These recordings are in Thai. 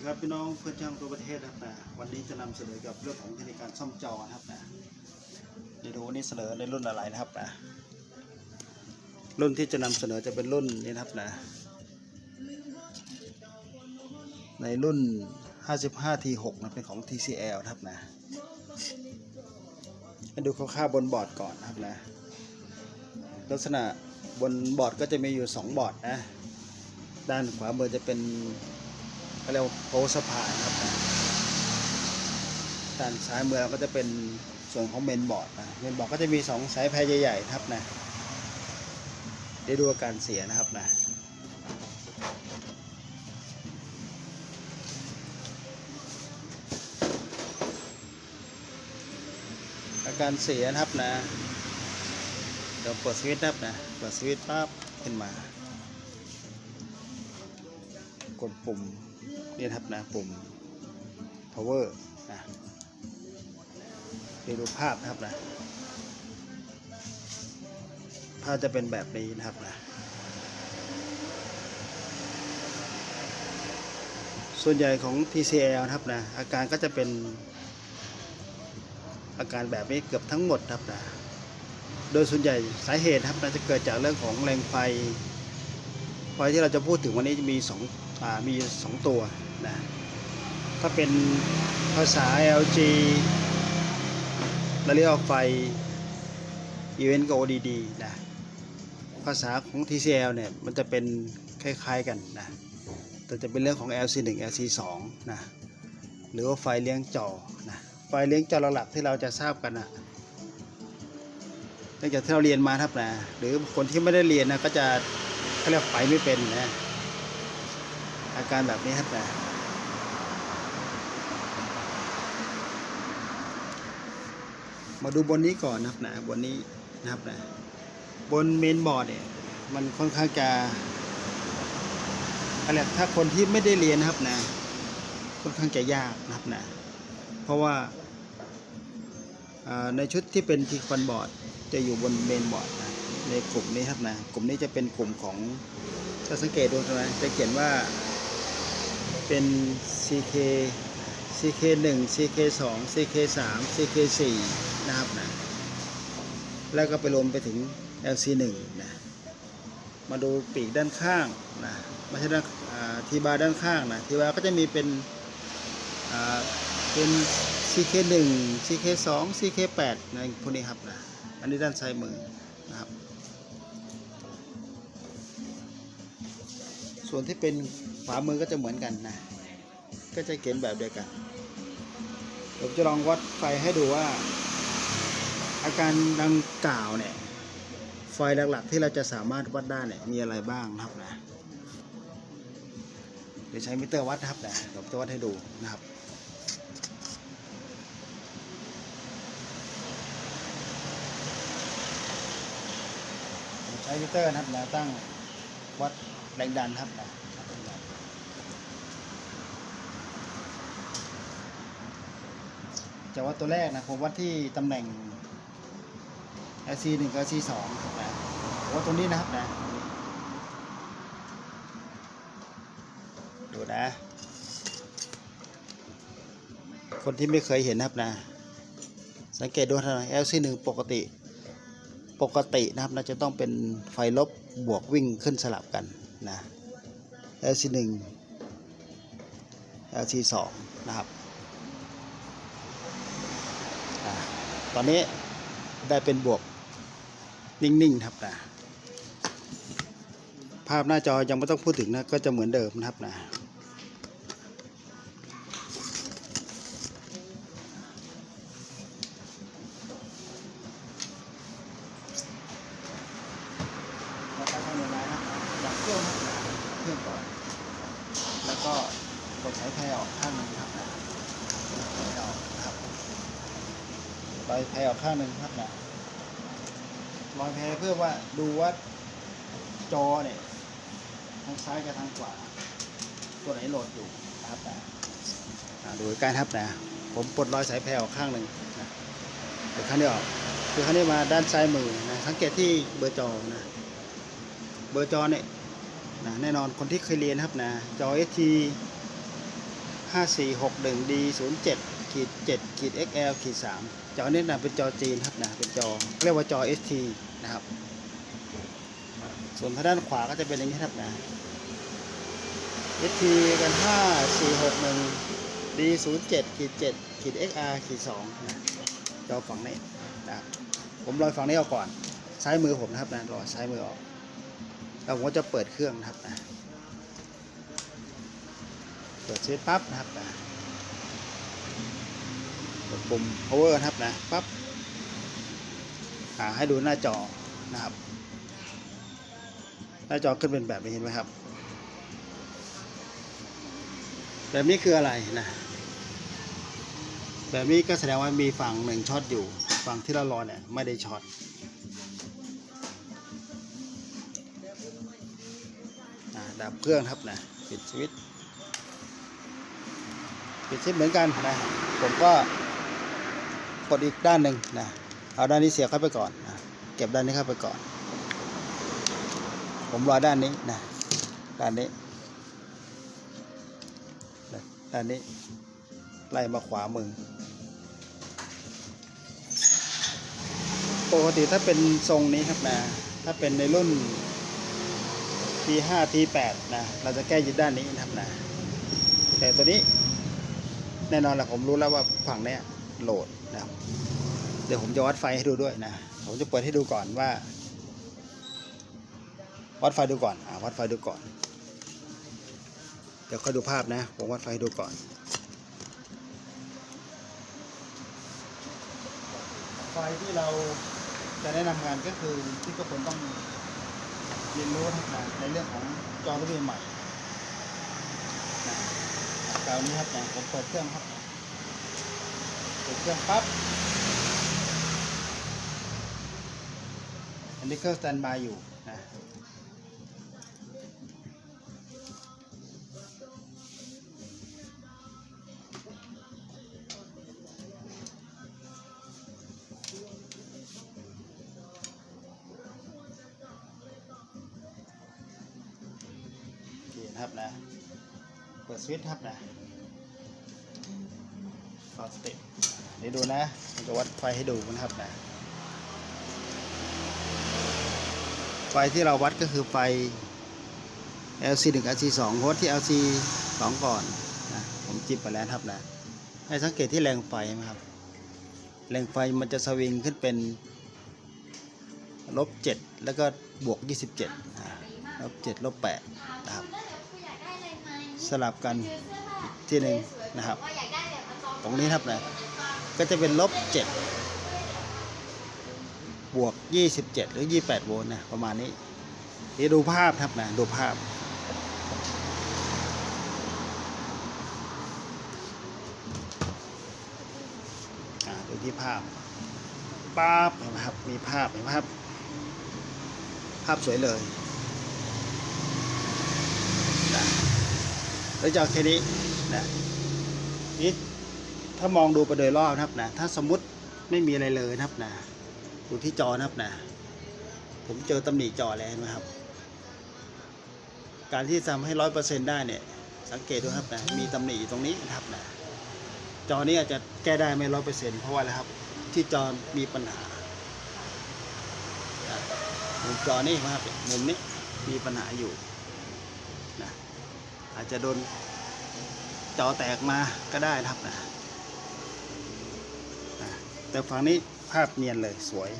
ดีครับพี่น้องเพื่อนช่างทั่วประเทศครับนะวันนี้จะนำเสนอกับเรื่องของเทคนิคการซ่อมจอนะครับนะเดี๋ยวดูวันนี้เสนอในรุ่นอะไรนะครับนะรุ่นที่จะนำเสนอจะเป็นรุ่นนี้นะครับนะ ในรุ่น 55T6 นะเป็นของ TCL นะครับนะให้ดูค่าๆบนบอร์ดก่อนนะครับนะ ลักษณะบนบอร์ดก็จะมีอยู่ 2 บอร์ดนะ ด้านขวามือจะเป็น เขาเรียกว่าโพสะพานครับด้านซ้ายมือเราก็จะเป็นส่วนของเมนบอร์ดนะเมนบอร์ดก็จะมีสองสายแพรใหญ่ๆครับนะเดี๋ยวดูอาการเสียนะครับนะอาการเสียนะครับนะเดี๋ยวเปิดสวิตช์นะครับนะเปิดสวิตช์ปั๊บขึ้นมา กดปุ่ม นี่ครับนะปุ่ม power นะเดี๋ยวดูภาพนะครับนะภาพจะเป็นแบบนี้นะครับนะส่วนใหญ่ของ TCL นะครับนะอาการก็จะเป็น อาการแบบนี้เกือบทั้งหมดครับนะโดยส่วนใหญ่สาเหตุครับนะจะเกิดจากเรื่องของแรงไฟไฟที่เราจะพูดถึงวันนี้จะมีสอง มีสองตัวนะถ้าเป็นภาษา LG เราเรียกว่าไฟ Event กับ ODD นะภาษาของ TCL เนี่ยมันจะเป็นคล้าย ๆกันนะแต่จะเป็นเรื่องของ LC1 LC2 นะหรือว่าไฟเลี้ยงจอนะไฟเลี้ยงจอหลักๆที่เราจะทราบกันนะตั้งแต่ที่เราเรียนมาครับนะหรือคนที่ไม่ได้เรียนนะก็จะเขาเรียกไฟไม่เป็นนะ อาการแบบนี้ครับนะมาดูบนนี้ก่อนนะครับนะบนนี้นะครับนะบนเมนบอร์ดเนี่ยมันค่อนข้างจะอะไรถ้าคนที่ไม่ได้เรียนนะครับนะ ค่อนข้างจะยากนะครับนะ เพราะว่าในชุดที่เป็นทีคอนบอร์ดจะอยู่บนเมนบอร์ดนะในกลุ่มนี้ครับนะ กลุ่มนี้จะเป็นกลุ่มของถ้าสังเกตดูใช่ไหมจะเขียนว่า เป็น CK CK 1 CK 2 CK 3 CK 4นะครับนะแล้วก็ไปรวมไปถึง LC 1นะมาดูปีกด้านข้างนะไม่ใช่ด้านทีบาร์ด้านข้างนะทีบาร์ก็จะมีเป็นอ่าเป็น CK 1 CK 2 CK 8นะพวกนี้ครับนะอันนี้ด้านซ้ายมือนะครับ ส่วนที่เป็นขวามือก็จะเหมือนกันนะ ก็จะเขียนแบบเดียวกันผมจะลองวัดไฟให้ดูว่า อาการดังกล่าวเนี่ย ไฟหลักๆที่เราจะสามารถวัดได้เนี่ยมีอะไรบ้างนะครับนะ เดี๋ยวใช้มิเตอร์วัดนะครับนะผมจะวัดให้ดูนะครับใช้มิเตอร์นะครับแนวตั้งวัด แรงดันครับนะจะวัดตัวแรกนะผมวัดที่ตำแหน่ง LC 1กับ LC 2นะผมวัดตรงนี้นะครับนะ ดูนะ คนที่ไม่เคยเห็นนะครับนะ สังเกตดูนะ LC 1ปกติ ปกตินะครับเราจะต้องเป็นไฟลบบวกวิ่งขึ้นสลับกัน นะ LC 1 LC 2นะครับอตอนนี้ได้เป็นบวกนิ่งๆครับนะภาพหน้าจอยังไม่ต้องพูดถึงนะก็จะเหมือนเดิมนะครับนะเราใช้คร็วน้อยนะดับเครื่องนะเครื่องก่อน แล้วก็ก ดใช้แพรออกข้างหนึงครับนะแพรออกครับปล่อยแพออกข้างหนึ่งครับนะลอยแพรเพื่อว่าดูว่าจอเนี่ยทางซ้ายกับทางขวาตัวไหนโหลดอยู่นะครับนะอ่ดูใกล้ครับนะผมปลดรอยสายแพรออกข้างหนึ่งนะเดี๋ยวข้างนี้ออกคือข้างนี้มาด้านซ้ายมือนะสังเกตที่เบอร์จอนะเบอร์จอเนี่ยนะแน่นอนคนที่เคยเรียนครับนะจอ ST 5461 D 07ขีด7ขีด XL ขีด3จอนี้นะเป็นจอจีนครับนะเป็นจอเรียกว่าจอ ST นะครับ ส่วนทางด้านขวาก็จะเป็นอย่างนี้ครับนะ ST กัน 5461 D 07ขีด7ขีด XR ขีด2นะจอฝั่งนี้นะครับผมลอยฝั่งนี้ออกก่อน ซ้ายมือผมนะครับนะรอซ้ายมือออกแล้วผมก็จะเปิดเครื่องนะครับนะ ปิดเซตปั๊บนะครับนะกดปุ่ม power นะครับนะปั๊บอ่าให้ดูหน้าจอนะครับ หน้าจอขึ้นเป็นแบบนี้เห็นไหมครับ แบบนี้คืออะไรนะ แบบนี้ก็แสดงว่ามีฝั่งหนึ่งช็อตอยู่ ฝั่งที่เรารอเนี่ยไม่ได้ช็อตดับเครื่องครับนะปิดสวิตช์ ปิดซิปเหมือนกันนะ ผมก็กดอีกด้านหนึ่งนะ เอาด้านนี้เสียบเข้าไปก่อนนะเก็บด้านนี้เข้าไปก่อน ผมรอด้านนี้นะ ด้านนี้ ด้านนี้ ไล่มาขวามือ ปกติถ้าเป็นทรงนี้ครับนะ ถ้าเป็นในรุ่น T5 T8 นะ เราจะแก้ยึดด้านนี้นะครับนะ แต่ตัวนี้ แน่นอนแหละผมรู้แล้วว่าฝั่งนี้โหลดนะครับเดี๋ยวผมจะวัดไฟให้ดูด้วยนะผมจะเปิดให้ดูก่อนว่า วัดไฟดูก่อนอ่าวัดไฟดูก่อน เดี๋ยวค่อยดูภาพนะ ผมวัดไฟให้ดูก่อนไฟที่เราจะแนะนำงานก็คือที่ทุกคนต้องเรียนรู้นะในเรื่องของจอรุ่นใหม่าวนี้ครับนะผมเปิดเครื่องครับเปิดเครื่องปั๊บอันนี้เครื่องสแตนบายอยู่นะครับนะ ปิดสวิตช์ครับนะต่อสเต็ปเดี๋ยวดูนะผมจะวัดไฟให้ดูนะครับนะ ไฟที่เราวัดก็คือไฟ LC 1 LC 2โฮสที่ LC 2 ก่อนนะผมจิบไปแล้วครับนะ ให้สังเกตที่แรงไฟนะครับ แรงไฟมันจะสวิงขึ้นเป็นลบ7แล้วก็บวก 27ลบ7ลบ8นะครับ สลับกันอีกที่หนึ่งนะครับ ตรงนี้ครับนะก็จะเป็นลบ7บวก 27 หรือ 28 โวลต์นะประมาณนี้นี่ดูภาพครับนะดูภาพอ่าดูที่ภาพป๊าบเห็นไหมครับ มีภาพเห็นไหมครับ ภาพสวยเลยนะ แล้วจะเอาแค่นี้นะนี่ถ้ามองดูไปโดยรอบนะครับนะถ้าสมมุติไม่มีอะไรเลยนะครับนะดูที่จอนะครับนะผมเจอตำหนิจอแล้วนไหมครับ การที่ทำให้ร้อยเปอร์เซ็นได้เนี่ย สังเกตดูครับนะมีตำหนิอยู่ตรงนี้นะครับนะจอนี้อาจจะแก้ได้ไม่ร้อยเปอร์เซ็นเพราะว่าอะไรครับ ที่จอมีปัญหามุมจอนี่นะครับมุมนี้มีปัญหาอยู่นะ อาจจะโดนจอแตกมาก็ได้นะครับนะนะแต่ฝั่งนี้ภาพเนียนเลยสวย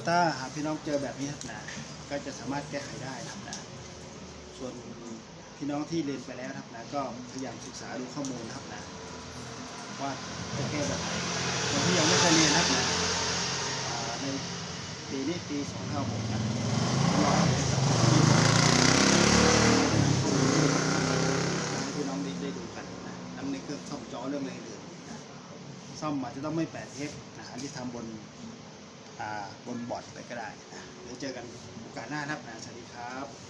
ราะถ้าหากพี่น้องเจอแบบนี้ครับนะก็จะสามารถแก้ไขได้นะครับนะส่วนพี่น้องที่เรียนไปแล้วนะครับนะก็พยายามศึกษาดูข้อมูลนะครับนะว่าจะแก้แบบไหนคนที่ยังไม่เคยเรียนนะครับนะในปีนี้ปี2 5 6นะรอให้พี่น้องได้ดูกันนะทั้งในเครื่องซ่อมจอเรื่องอะไรอื่นซ่อมอาจจะต้องไม่แปดเทปนะอันที่ทำบน บนบอร์ดไปก็ได้นะเดี๋ยวเจอกันโอกาสหน้านะครับนะสวัสดีครับ